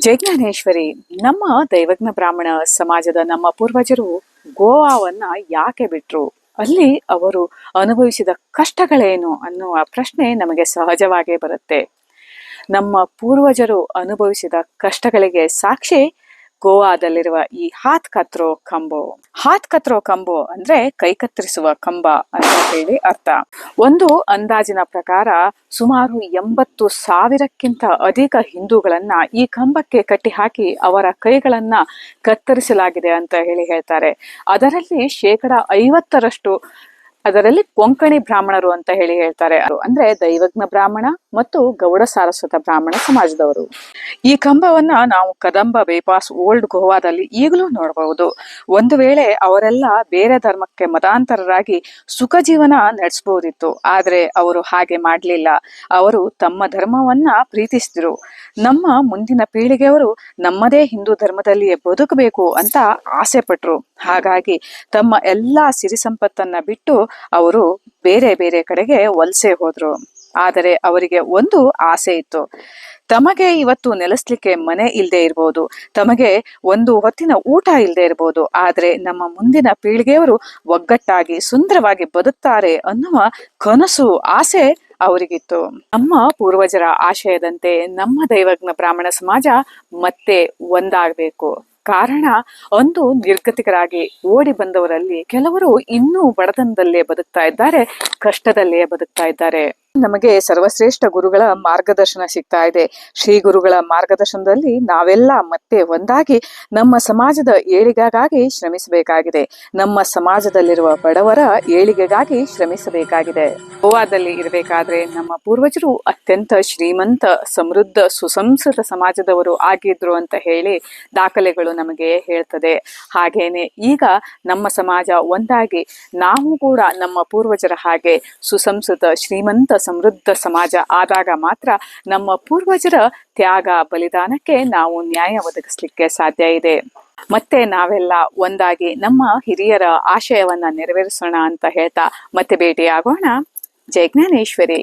ಜಯಜ್ಞಾನೇಶ್ವರಿ ನಮ್ಮ ದೈವಜ್ಞ ಬ್ರಾಹ್ಮಣ ಸಮಾಜದ ನಮ್ಮ ಪೂರ್ವಜರು ಗೋವಾವನ್ನ ಯಾಕೆ ಬಿಟ್ರು? ಅಲ್ಲಿ ಅವರು ಅನುಭವಿಸಿದ ಕಷ್ಟಗಳೇನು ಅನ್ನುವ ಪ್ರಶ್ನೆ ನಮಗೆ ಸಹಜವಾಗೇ ಬರುತ್ತೆ. ನಮ್ಮ ಪೂರ್ವಜರು ಅನುಭವಿಸಿದ ಕಷ್ಟಗಳಿಗೆ ಸಾಕ್ಷಿ ಗೋವಾದಲ್ಲಿರುವ ಈ ಹಾತ್ ಕತ್ರೋ ಕಂಬೋ. ಹಾತ್ ಕತ್ರೋ ಕಂಬೋ ಅಂದ್ರೆ ಕೈ ಕತ್ತರಿಸುವ ಕಂಬ ಅಂತ ಹೇಳಿ ಅರ್ಥ. ಒಂದು ಅಂದಾಜಿನ ಪ್ರಕಾರ ಸುಮಾರು ಎಂಬತ್ತು ಸಾವಿರಕ್ಕಿಂತ ಅಧಿಕ ಹಿಂದೂಗಳನ್ನ ಈ ಕಂಬಕ್ಕೆ ಕಟ್ಟಿ ಹಾಕಿ ಅವರ ಕೈಗಳನ್ನ ಕತ್ತರಿಸಲಾಗಿದೆ ಅಂತ ಹೇಳಿ ಹೇಳ್ತಾರೆ. ಅದರಲ್ಲಿ ಶೇಕಡ ಐವತ್ತರಷ್ಟು ಅದರಲ್ಲಿ ಕೊಂಕಣಿ ಬ್ರಾಹ್ಮಣರು ಅಂತ ಹೇಳಿ ಹೇಳ್ತಾರೆ. ಅಂದ್ರೆ ದೈವಜ್ಞ ಬ್ರಾಹ್ಮಣ ಮತ್ತು ಗೌಡ ಸಾರಸ್ವತ ಬ್ರಾಹ್ಮಣ ಸಮಾಜದವರು. ಈ ಕಂಬವನ್ನ ನಾವು ಕದಂಬ, ಬೇಪಾಸ್, ಓಲ್ಡ್ ಗೋವಾದಲ್ಲಿ ಈಗಲೂ ನೋಡಬಹುದು ಒಂದು ವೇಳೆ ಅವರೆಲ್ಲ ಬೇರೆ ಧರ್ಮಕ್ಕೆ ಮತಾಂತರರಾಗಿ ಸುಖ ಜೀವನ ನಡೆಸಬಹುದಿತ್ತು ಆದ್ರೆ ಅವರು ಹಾಗೆ ಮಾಡಲಿಲ್ಲ. ಅವರು ತಮ್ಮ ಧರ್ಮವನ್ನ ಪ್ರೀತಿಸಿದ್ರು ನಮ್ಮ ಮುಂದಿನ ಪೀಳಿಗೆಯವರು ನಮ್ಮದೇ ಹಿಂದೂ ಧರ್ಮದಲ್ಲಿಯೇ ಬದುಕಬೇಕು ಅಂತ ಆಸೆ ಪಟ್ರು. ಹಾಗಾಗಿ ತಮ್ಮ ಎಲ್ಲಾ ಸಿರಿ ಸಂಪತ್ತನ್ನ ಬಿಟ್ಟು ಅವರು ಬೇರೆ ಬೇರೆ ಕಡೆಗೆ ವಲಸೆ ಹೋದ್ರು. ಆದರೆ ಅವರಿಗೆ ಒಂದು ಆಸೆ ಇತ್ತು. ತಮಗೆ ಇವತ್ತು ನೆಲೆಸ್ಲಿಕ್ಕೆ ಮನೆ ಇಲ್ಲದೆ ಇರ್ಬೋದು. ತಮಗೆ ಒಂದು ಹೊತ್ತಿನ ಊಟ ಇಲ್ಲದೆ ಇರ್ಬೋದು. ಆದರೆ ನಮ್ಮ ಮುಂದಿನ ಪೀಳಿಗೆಯವರು ಒಗ್ಗಟ್ಟಾಗಿ ಸುಂದರವಾಗಿ ಬದುಕ್ತಾರೆ ಅನ್ನುವ ಕನಸು, ಆಸೆ ಅವರಿಗಿತ್ತು. ನಮ್ಮ ಪೂರ್ವಜರ ಆಶಯದಂತೆ ನಮ್ಮ ದೈವಜ್ಞ ಬ್ರಾಹ್ಮಣ ಸಮಾಜ ಮತ್ತೆ ಒಂದಾಗಬೇಕು. ಕಾರಣ ಒಂದು ನಿರ್ಗತಿಕರಾಗಿ ಓಡಿ ಬಂದವರಲ್ಲಿ ಕೆಲವರು ಇನ್ನೂ ಬಡತನದಲ್ಲೇ ಬದುಕ್ತಾ ಇದ್ದಾರೆ ಕಷ್ಟದಲ್ಲೇ ಬದುಕ್ತಾ ಇದ್ದಾರೆ. ನಮಗೆ ಸರ್ವಶ್ರೇಷ್ಠ ಗುರುಗಳ ಮಾರ್ಗದರ್ಶನ ಸಿಗ್ತಾ ಇದೆ. ಶ್ರೀ ಗುರುಗಳ ಮಾರ್ಗದರ್ಶನದಲ್ಲಿ ನಾವೆಲ್ಲ ಮತ್ತೆ ಒಂದಾಗಿ ನಮ್ಮ ಸಮಾಜದ ಏಳಿಗೆಗಾಗಿ ಶ್ರಮಿಸಬೇಕಾಗಿದೆ. ನಮ್ಮ ಸಮಾಜದಲ್ಲಿರುವ ಬಡವರ ಏಳಿಗೆಗಾಗಿ ಶ್ರಮಿಸಬೇಕಾಗಿದೆ. ಗೋವಾದಲ್ಲಿ ಇರಬೇಕಾದ್ರೆ ನಮ್ಮ ಪೂರ್ವಜರು ಅತ್ಯಂತ ಶ್ರೀಮಂತ, ಸಮೃದ್ಧ, ಸುಸಂಸ್ಕೃತ ಸಮಾಜದವರು ಆಗಿದ್ರು ಅಂತ ಹೇಳಿ ದಾಖಲೆಗಳು ನಮಗೆ ಹೇಳ್ತದೆ. ಹಾಗೇನೆ ಈಗ ನಮ್ಮ ಸಮಾಜ ಒಂದಾಗಿ ನಾವು ಕೂಡ ನಮ್ಮ ಪೂರ್ವಜರ ಹಾಗೆ ಸುಸಂಸ್ಕೃತ, ಶ್ರೀಮಂತ ಸಮೃದ್ಧ ಸಮಾಜ ಆದಾಗ ಮಾತ್ರ ನಮ್ಮ ಪೂರ್ವಜರ ತ್ಯಾಗ ಬಲಿದಾನಕ್ಕೆ ನಾವು ನ್ಯಾಯ ಒದಗಿಸ್ಲಿಕ್ಕೆ ಸಾಧ್ಯ ಇದೆ. ಮತ್ತೆ ನಾವೆಲ್ಲ ಒಂದಾಗಿ ನಮ್ಮ ಹಿರಿಯರ ಆಶಯವನ್ನ ನೆರವೇರಿಸೋಣ ಅಂತ ಹೇಳ್ತಾ ಮತ್ತೆ ಭೇಟಿಯಾಗೋಣ. ಜಯ ಜ್ಞಾನೇಶ್ವರಿ.